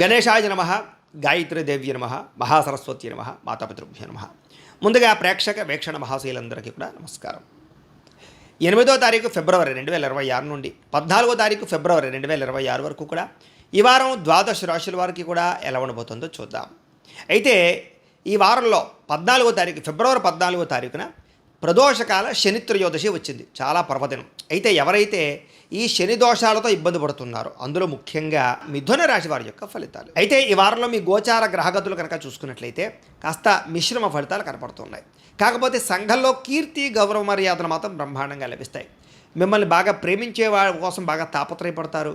గణేశాయ నమ గాయత్రీదేవ్య నమ మహాసరస్వతి నమ మాతాపితృభ్య నమ. ముందుగా ప్రేక్షక వీక్షణ మహాశీలందరికీ కూడా నమస్కారం. ఎనిమిదో తారీఖు ఫిబ్రవరి రెండు వేల ఇరవై ఆరు నుండి పద్నాలుగో తారీఖు ఫిబ్రవరి రెండు వేల ఇరవై ఆరు వరకు కూడా ఈ వారం ద్వాదశ రాశుల వారికి కూడా ఎలా ఉండబోతుందో చూద్దాం. అయితే ఈ వారంలో పద్నాలుగో తారీఖు ఫిబ్రవరి పద్నాలుగో తారీఖున ప్రదోషకాల శని త్రయోదశి వచ్చింది. చాలా పర్వదినం. అయితే ఎవరైతే ఈ శని దోషాలతో ఇబ్బంది పడుతున్నారో అందులో ముఖ్యంగా మిథున రాశి వారి యొక్క ఫలితాలు. అయితే ఈ వారంలో మీ గోచార గ్రహగతులు కనుక చూసుకున్నట్లయితే కాస్త మిశ్రమ ఫలితాలు కనపడుతున్నాయి. కాకపోతే సంఘంలో కీర్తి గౌరవ మర్యాదలు మాత్రం బ్రహ్మాండంగా లభిస్తాయి. మిమ్మల్ని బాగా ప్రేమించే వారి కోసం బాగా తాపత్రయపడతారు.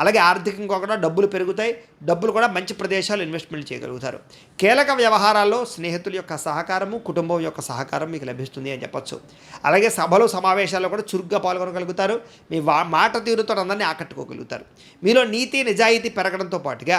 అలాగే ఆర్థికంగా కూడా డబ్బులు పెరుగుతాయి. డబ్బులు కూడా మంచి ప్రదేశాలు ఇన్వెస్ట్మెంట్ చేయగలుగుతారు. కీలక వ్యవహారాల్లో స్నేహితుల యొక్క సహకారము కుటుంబం యొక్క సహకారం మీకు లభిస్తుంది అని చెప్పొచ్చు. అలాగే సభలు సమావేశాల్లో కూడా చురుగ్గా పాల్గొనగలుగుతారు. మీ వా మాట తీరుతో అందరినీ ఆకట్టుకోగలుగుతారు. మీలో నీతి నిజాయితీ పెరగడంతో పాటుగా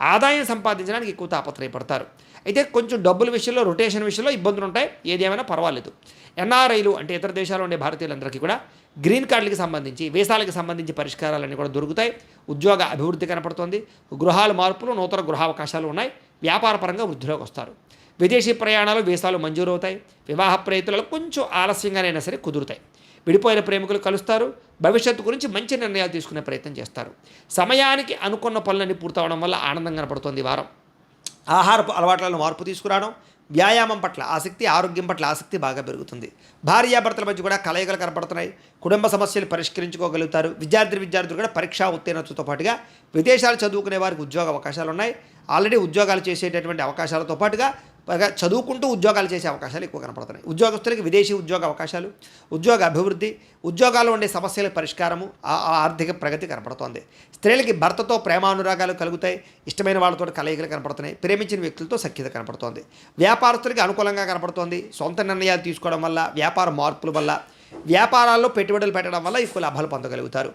ఆదాయం సంపాదించడానికి ఎక్కువ తాపత్రయపడతారు. అయితే కొంచెం డబ్బుల విషయంలో రొటేషన్ విషయంలో ఇబ్బందులు ఉంటాయి ఏదేమైనా పర్వాలేదు. ఎన్ఆర్ఐలు అంటే ఇతర దేశాల్లో ఉండే భారతీయులందరికీ కూడా గ్రీన్ కార్డులకి సంబంధించి వీసాలకు సంబంధించి పరిష్కారాలన్నీ కూడా దొరుకుతాయి. ఉద్యోగ అభివృద్ధి కనపడుతుంది. గృహాల మార్పులు నూతన గృహావకాశాలు ఉన్నాయి. వ్యాపారపరంగా వృద్ధిలోకి వస్తారు. విదేశీ ప్రయాణాలు వీసాలు మంజూరు అవుతాయి వివాహ ప్రయత్నాలు కొంచెం ఆలస్యంగానైనా సరే కుదురుతాయి. విడిపోయిన ప్రేమికులు కలుస్తారు. భవిష్యత్తు గురించి మంచి నిర్ణయాలు తీసుకునే ప్రయత్నం చేస్తారు. సమయానికి అనుకున్న పనులన్నీ పూర్తవడం వల్ల ఆనందం కనపడుతుంది వారం. ఆహారపు అలవాట్లను మార్పు తీసుకురావడం వ్యాయామం పట్ల ఆసక్తి ఆరోగ్యం పట్ల ఆసక్తి బాగా పెరుగుతుంది. భార్యాభర్తల మధ్య కూడా కలయికలు కనపడుతున్నాయి. కుటుంబ సమస్యలు పరిష్కరించుకోగలుగుతారు. విద్యార్థి విద్యార్థులు కూడా పరీక్షా ఉత్తీర్ణతతో పాటుగా విదేశాలు చదువుకునే వారికి ఉద్యోగ అవకాశాలు ఉన్నాయి ఆల్రెడీ ఉద్యోగాలు చేసేటటువంటి అవకాశాలతో పాటుగా పైగా చదువుకుంటూ ఉద్యోగాలు చేసే అవకాశాలు ఎక్కువ కనపడుతున్నాయి. ఉద్యోగస్తులకి విదేశీ ఉద్యోగ అవకాశాలు ఉద్యోగ అభివృద్ధి ఉద్యోగాల్లో ఉండే సమస్యల పరిష్కారము ఆ- ఆ ఆర్థిక ప్రగతి కనపడుతోంది. స్త్రీలకి భర్తతో ప్రేమానురాగాలు కలుగుతాయి ఇష్టమైన వాళ్ళతో కలయికలు కనపడుతున్నాయి ప్రేమించిన వ్యక్తులతో సఖ్యత కనపడుతోంది. వ్యాపారస్తులకి అనుకూలంగా కనపడుతోంది. సొంత నిర్ణయాలు తీసుకోవడం వల్ల వ్యాపార మార్పుల వల్ల వ్యాపారాల్లో పెట్టుబడులు పెట్టడం వల్ల ఎక్కువ లాభాలు పొందగలుగుతారు.